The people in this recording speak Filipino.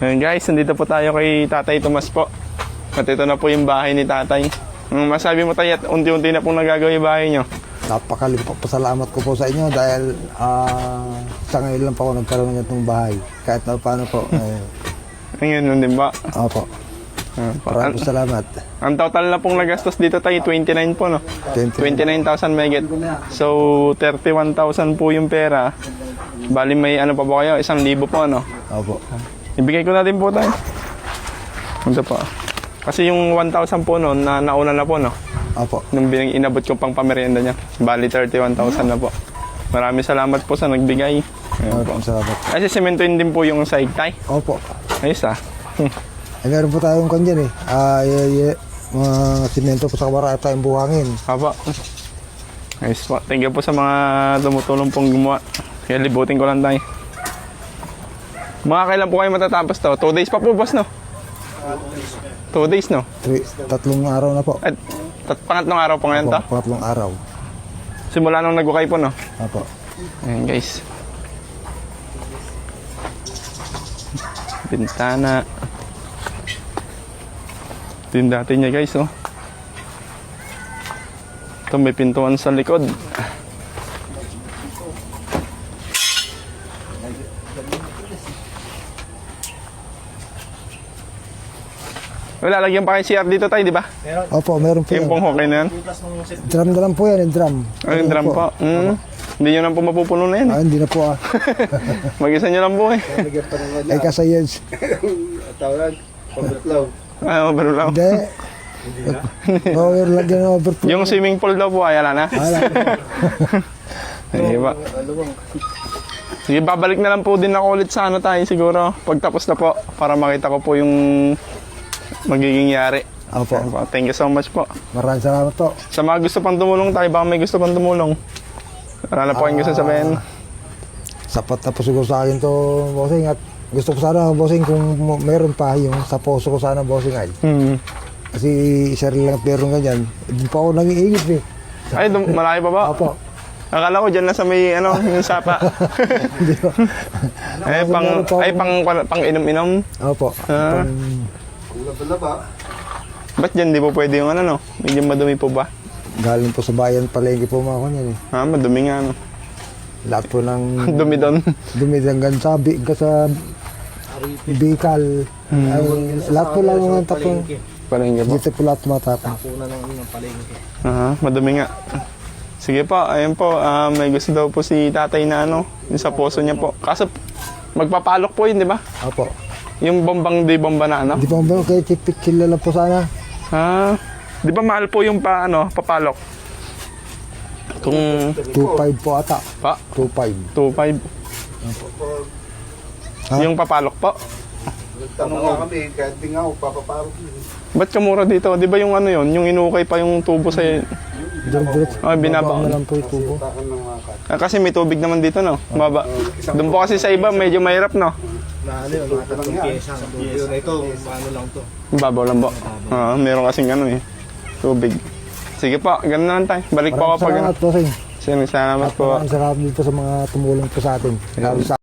Ayan guys, nandito po tayo kay Tatay Tomas po. At ito na po yung bahay ni Tatay. Ang masabi mo tayo at unti-unti na pong nagagawa yung bahay nyo. Napakalimpak pasalamat ko po sa inyo dahil ah, sa ngayon lang po ako nagkaroon ng itong bahay. Kahit na paano po. Eh, Ayun nun din ba? opo. Po. Maraming salamat. ang total na pong nagastos dito tayo, 29 po no? 20. 29,000 megit. So, 31,000 po yung pera. Bali may ano pa po kayo? Isang libo po ano? Opo. Ibigay ko na din po tayo. Ito po. Kasi yung 1,000 po noon, na nauna na po no? Opo. Nung binang inabot ko pang pamerienda niya. Bali 31,000 na po. Maraming salamat po sa nagbigay. Ayun po. Maraming salamat. Kasi sementoin din po yung side tie. Opo. Ayos ah. Hmm. Eh, meron po tayong kwan dyan eh. Ah, y- y- mga simento po sa kabara at tayong buhangin. Haba. Ayos po. Thank you po sa mga tumutulong pong gumawa. Kaya libutin ko lang tayo. Mga kailan po kayo matatapos to? Two days pa po, boss, no? Two days, no? Three, tatlong araw na po. At tat pangatlong araw po ngayon to? Opo, pangatlong araw. Simula nung nagukay po, no? Opo. Ayan, guys. Bintana. Ito yung dati niya, guys, oh. Ito, may pintuan sa likod. Wala, lagyan pa kayo CR dito tayo, di ba? Opo, meron po Yung yan. pong hokay na yan. Drum na lang po yan, yung drum. Ay, yung drum po. Mm. Hindi nyo lang po mapupuno na yan. Ah, hindi na po ah. Mag-isa nyo lang po eh. Ay, kasayens. Tawag, overflow. Ah, pero lang. Hindi. Over lagyan ng overflow. Yung swimming pool daw po, ay ala na. Wala. Ay, iba. Sige, babalik na lang po din ako ulit sa ano tayo siguro. Pagtapos na po, para makita ko po yung magiging yari. Opo. Ayan po. Thank you so much po. Maraming salamat po. Sa mga gusto pang tumulong tayo, baka may gusto pang tumulong. Wala na po kayong gusto sabihin. Sapat na po siguro sa akin to, bossing. At gusto ko sana, bossing, kung mo- meron pa yung sa poso ko sana, bossing ay. Hmm. Kasi isa rin lang pero ganyan. Hindi pa ako nangiingit eh. Ay, dum- malaki pa ba? Opo. Akala ko dyan na sa may, ano, yung sapa. Hindi pa. ay, pang, ay, pang, pang inom-inom. Opo. Ah. Pang- Laba-laba. Ba't dyan di po pwede yung ano, no? Medyo madumi po ba? galing po sa bayan palengke po mga kanyan eh. Ah, madumi nga, no? Lahat po ng dumi doon. dumi hanggang sa, bi- sa Bicol. Ay, lahat po lang mga tapong Parang po. dito po lahat tumatapang. Una ng ng palengke. Aha, madumi nga. Sige po, ayun po, ah, may gusto daw po si tatay na ano, yung sa puso niya po. Kaso, magpapalok po yun, di ba? Opo. Yung bombang di bomba na ano? Di pa ba kay Chipik kilala po sana? Ah, di ba mahal po yung pa, ano, papalok? Kung, 2.5 po ata. pa, 2.5. 2.5. Ha? Yung papalok po. Tanong nga kami, kahit di nga ako, papaparok yun. Ba't kamura dito? Di ba yung ano yun? Yung inukay pa yung tubo sa... Diretso. Ah, binaba. na lang po yung tubo. Ah, kasi may tubig naman dito, no? Baba. Doon po kasi sa iba, medyo mahirap, no? Na ano yun, mga tatlong pyesa. Yun, ito, paano lang to. Babaw lang po. Ah, meron kasing ano eh. Tubig. Sige po, ganun naman tayo. Balik po ako Maraming pag ano. salamat po, Sing. Sige, salamat At po. maraming salamat dito sa mga tumulong po sa atin. Lalo sa